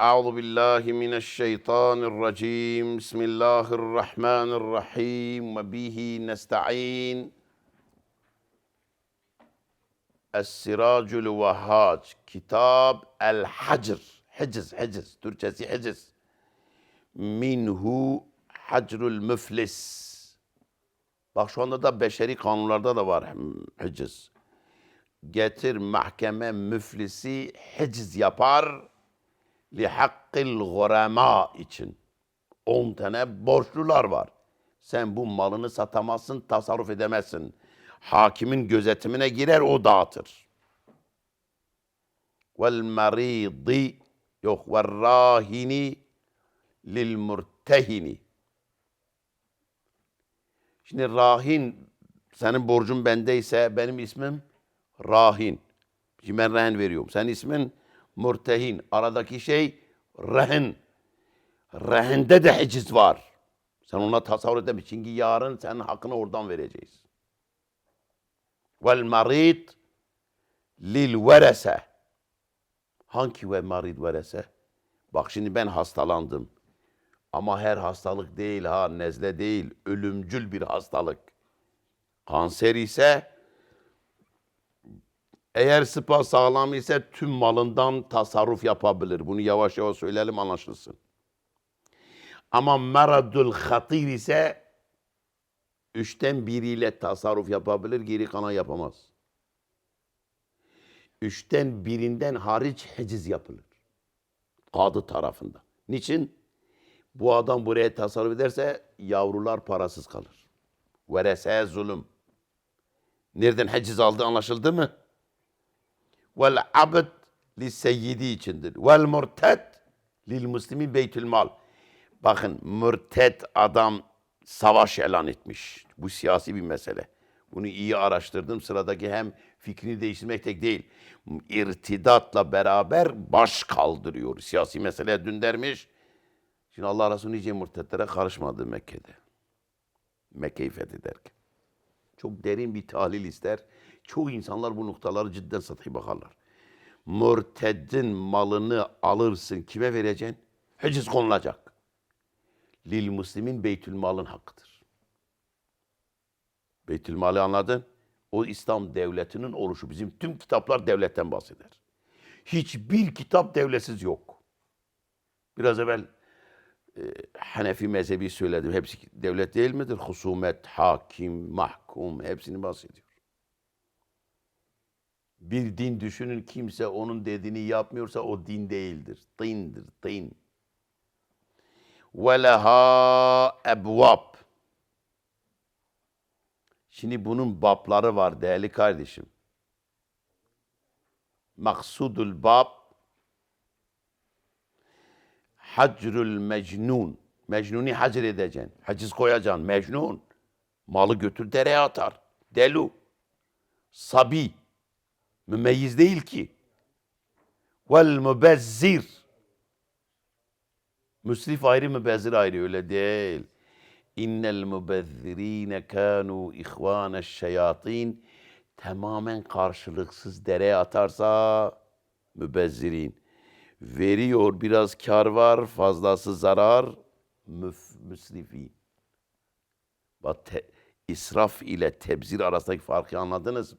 أعوذ بالله من الشيطان الرجيم بسم الله الرحمن الرحيم وبه نستعين السراج الوهاج Kitap El Hacr Hiciz, hiciz. Türkçesi hiciz. Minhu hacrul müflis. Bak şu anda da beşeri kanunlarda da var hiciz. Getir mahkeme müflisi hiciz yapar Li hakkil gurema için. 10 tane borçlular var. Sen bu malını satamazsın, tasarruf edemezsin. Hakimin gözetimine girer, o dağıtır. Vel maridi yok ve rahini lil murtehini. Şimdi rahin senin borcun bendeyse benim ismim rahin. Şimdi ben rehin veriyorum. Senin ismin murtehin. Aradaki şey rehin. Rehinde de heciz var. Sen ona tasavvur edemezsin. Çünkü yarın senin hakkını oradan vereceğiz. Vel marid lil verese. Hangi ve marid verese? Bak şimdi ben hastalandım. Ama her hastalık değil ha, nezle değil, ölümcül bir hastalık. Kanser ise eğer sıpa sağlam ise tüm malından tasarruf yapabilir. Bunu yavaş yavaş söyleyelim anlaşılsın. Ama meradul hatir ise üçten biriyle tasarruf yapabilir, geri kalan yapamaz. Üçten birinden hariç heciz yapılır. Kadı tarafından. Niçin? Bu adam buraya tasarruf ederse yavrular parasız kalır. Verese zulüm. Nereden heciz aldı anlaşıldı mı? Vel abd li seyyidi içindir. Vel murted lil muslimi beytül mal. Bakın mürted adam savaş elan etmiş. Bu siyasi bir mesele. Bunu iyi araştırdım. Sıradaki hem fikrini değiştirmek tek değil. İrtidatla beraber baş kaldırıyor. Siyasi mesele dün dermiş. Şimdi Allah Resulü nice mürtetlere karışmadı Mekke'de. Mekke'yi fethederken. Çok derin bir tahlil ister. Çoğu insanlar bu noktaları cidden satıya bakarlar. Mürteddin malını alırsın kime vereceksin? Heciz konulacak. Lil muslimin beytül malın hakkıdır. Beytül mali anladın? O İslam devletinin oluşu. Bizim tüm kitaplar devletten bahseder. Hiçbir kitap devletsiz yok. Biraz evvel e, Hanefi mezhebi söyledim. Hepsi devlet değil midir? Husumet, hakim, mahkum hepsini bahsediyor. Bir din düşünün kimse onun dediğini yapmıyorsa o din değildir. Dindir, din. Ve leha ebvab. Şimdi bunun babları var değerli kardeşim. Maksudul bab hacrül mecnun. Mecnuni hacr edeceksin. Haciz koyacaksın. Mecnun. Malı götür dereye atar. Delu. Sabi. Mümeyyiz değil ki. Vel mübezzir. Müsrif ayrı mübezzir ayrı öyle değil. İnnel mübezzirine kanu ihvane şeyatin. Tamamen karşılıksız dereye atarsa mübezzirin. Veriyor biraz kar var, fazlası zarar. Müf, müsrifin. Bak te, israf ile tebzir arasındaki farkı anladınız mı?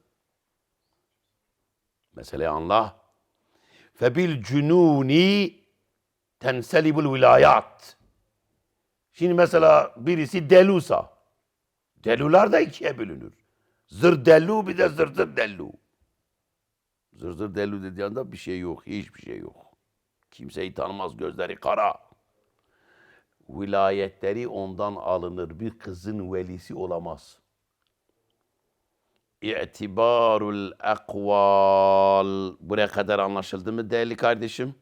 Mesele anla. Febil cununi tenselibul vilayat. Şimdi mesela birisi delusa. Delular da ikiye bölünür. Zır delu bir de zır zır delu. Zır zır delu dediği anda bir şey yok, hiçbir şey yok. Kimseyi tanımaz, gözleri kara. Vilayetleri ondan alınır. Bir kızın velisi olamaz. İtibarul akval. Buraya kadar anlaşıldı mı değerli kardeşim?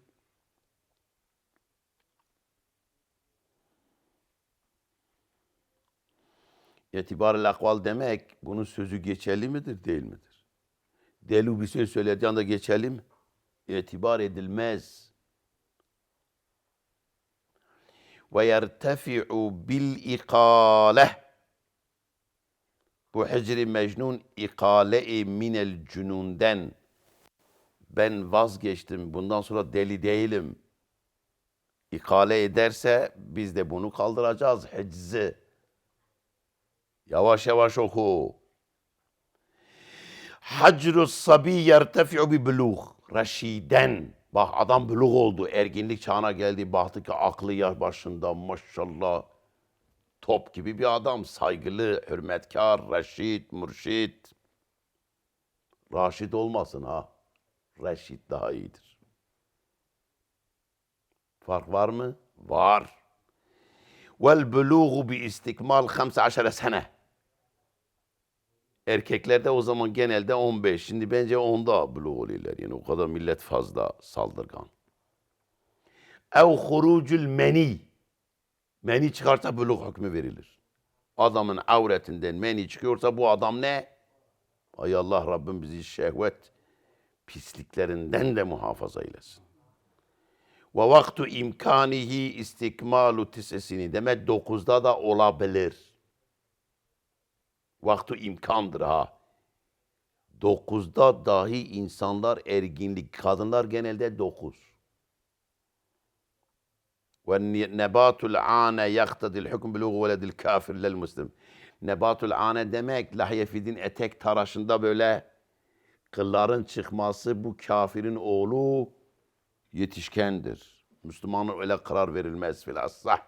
İtibarul akval demek bunun sözü geçerli midir değil midir? Delu bir şey söylediği anda geçerli mi? İtibar edilmez. Ve yertefi'u bil ikale. Bu hicri mecnun ikale-i minel cününden ben vazgeçtim. Bundan sonra deli değilim. ikale ederse biz de bunu kaldıracağız. Heczi. Yavaş yavaş oku. Hacru sabi yertefi'u bi buluğ. Reşiden. Bak adam buluğ oldu. Erginlik çağına geldi. Baktı ki aklı yaş başında maşallah. Top gibi bir adam. Saygılı, hürmetkar, reşit, mürşit. Raşid olmasın ha. Reşit daha iyidir. Fark var mı? Var. Vel buluğu bi istikmal 15 sene. Erkeklerde o zaman genelde 15. Şimdi bence 10'da buluğ oluyorlar. Yani o kadar millet fazla saldırgan. Ev hurucul meni. Meni çıkarsa buluğ hükmü verilir. Adamın avretinden meni çıkıyorsa bu adam ne? Ay Allah Rabbim bizi şehvet pisliklerinden de muhafaza eylesin. Ve vaktu imkanihi istikmalu tisesini demek dokuzda da olabilir. Vaktu imkandır ha. Dokuzda dahi insanlar erginlik, kadınlar genelde dokuz. Nebatul ane yaktadil hükm buluğu veledil kafir lel muslim. Nebatul ane demek lahyefidin etek taraşında böyle kılların çıkması bu kafirin oğlu yetişkendir. Müslümanın öyle karar verilmez fil asah.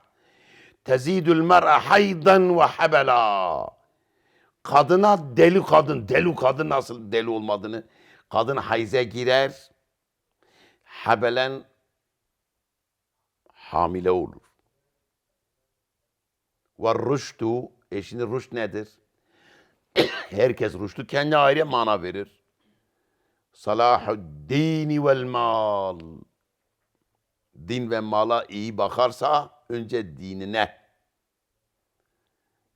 Tezidül mer'a haydan ve habela. Kadına deli kadın, deli kadın nasıl deli olmadığını. Kadın hayze girer, habelen hamile olur. Ve rüştü, e şimdi rüşt nedir? Herkes rüştü kendi ayrı mana verir. Salahü dini vel mal. Din ve mala iyi bakarsa önce dinine.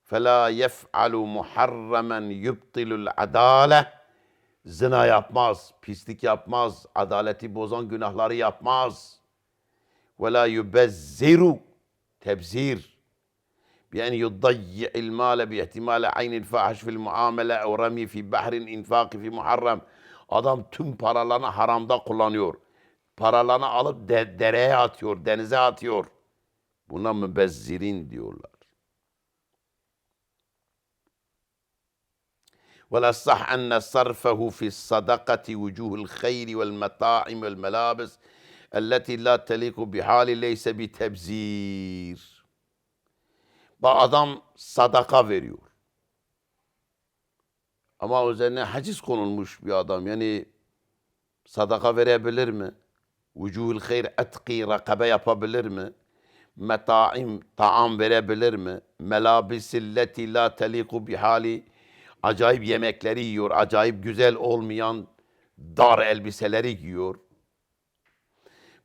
Fela yef'alu muharramen yubtilul adale. Zina yapmaz, pislik yapmaz, adaleti bozan günahları yapmaz.'' وَلَا يُبَزِّرُ Tebzir. بأن يضيع المال باحتمال عين الفاحش في المعاملة أو رمي في بحر إنفاق في محرم Adam tüm paralarını haramda kullanıyor. Paralarını alıp de- dereye atıyor, denize atıyor. Buna mübezzirin diyorlar. والأصح أن صرفه في الصدقة وجوه الخير والمطاعم والملابس Elleti la teliku bihali leyse bi tebzir. Bak adam sadaka veriyor. Ama üzerine haciz konulmuş bir adam. Yani sadaka verebilir mi? Vücuhul hayr etki rakabe yapabilir mi? Metaim, taam verebilir mi? Melabisilleti la teliku bihali. Acayip yemekleri yiyor, acayip güzel olmayan dar elbiseleri giyiyor.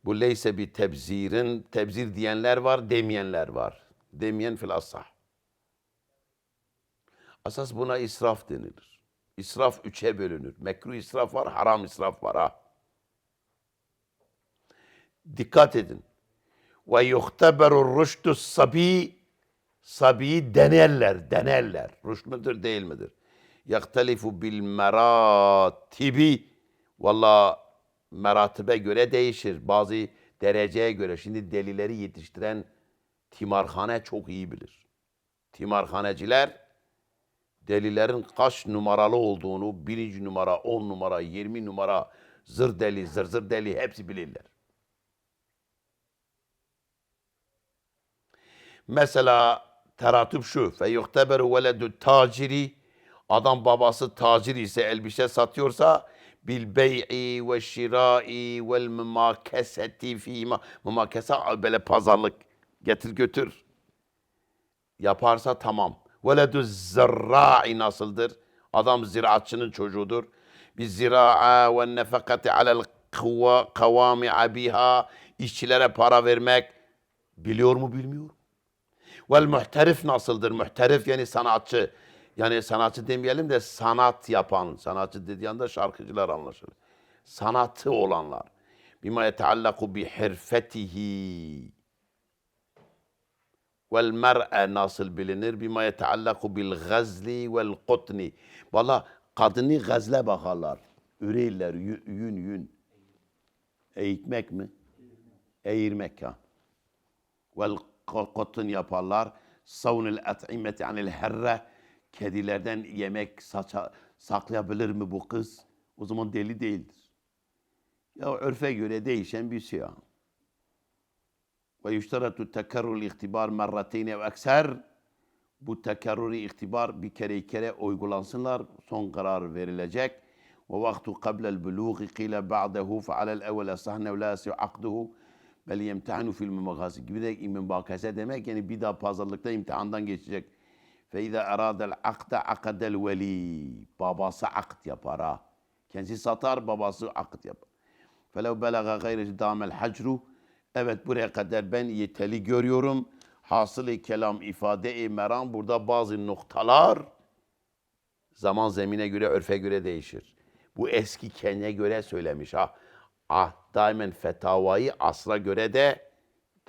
Bu leyse bir tebzirin, tebzir diyenler var, demeyenler var. Demeyen fil asah. Asas buna israf denilir. İsraf üçe bölünür. Mekruh israf var, haram israf var ha. Dikkat edin. Ve yuhteberur rüştü sabi sabiyi denerler, denerler. Rüşt müdür değil midir? Yaktalifu bil meratibi Valla meratibe göre değişir. Bazı dereceye göre. Şimdi delileri yetiştiren timarhane çok iyi bilir. Timarhaneciler delilerin kaç numaralı olduğunu, birinci numara, on numara, yirmi numara, zır deli, zır zır deli hepsi bilirler. Mesela teratüp şu. Fe yuhteberu veledü taciri. Adam babası tacir ise elbise satıyorsa bil bey'i ve şirai vel mümakeseti fîmâ. Mümakese böyle pazarlık getir götür. Yaparsa tamam. Veledü zerra'i nasıldır? Adam ziraatçının çocuğudur. Biz zira'a ve nefekati alel kavami biha. İşçilere para vermek biliyor mu bilmiyor mu? Vel muhterif nasıldır? Muhterif yani sanatçı. Yani sanatçı demeyelim de sanat yapan. Sanatçı dediği şarkıcılar anlaşılır. Sanatı olanlar. Bima yeteallaku bi hirfetihi. Vel mer'e nasıl bilinir? Bima yeteallaku bil gazli vel kutni. Valla kadını gazle bakarlar. Üreyler, yün yün. Eğitmek mi? Eğirmek ha. Vel kotun yaparlar. Savunul at'imeti anil herre. Kedilerden yemek saça, saklayabilir mi bu kız? O zaman deli değildir. Ya örfe göre değişen bir şey. Ve yüşteratu tekerrül ihtibar merrateyni ve ekser. Bu tekerrürü ihtibar bir kere iki kere uygulansınlar. Son karar verilecek. Ve vaktu qablel buluği qile ba'dehu fe alel sahne ve akduhu bel yemtihanu fil mugasi gibi de mübakese demek yani bir daha pazarlıkta imtihandan geçecek. Fe izâ eradel akde akadel veli. Babası akt yapar ha. Kendisi satar, babası akt yapar. Felev belaga gayri damel hacru. Evet buraya kadar ben yeteli görüyorum. Hasılı kelam ifade-i meram burada bazı noktalar zaman zemine göre, örfe göre değişir. Bu eski kendine göre söylemiş ha. Ah, daimen fetavayı asra göre de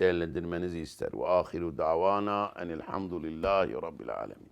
تيلندن منزيستر وآخر دعوانا أن الحمد لله رب العالمين.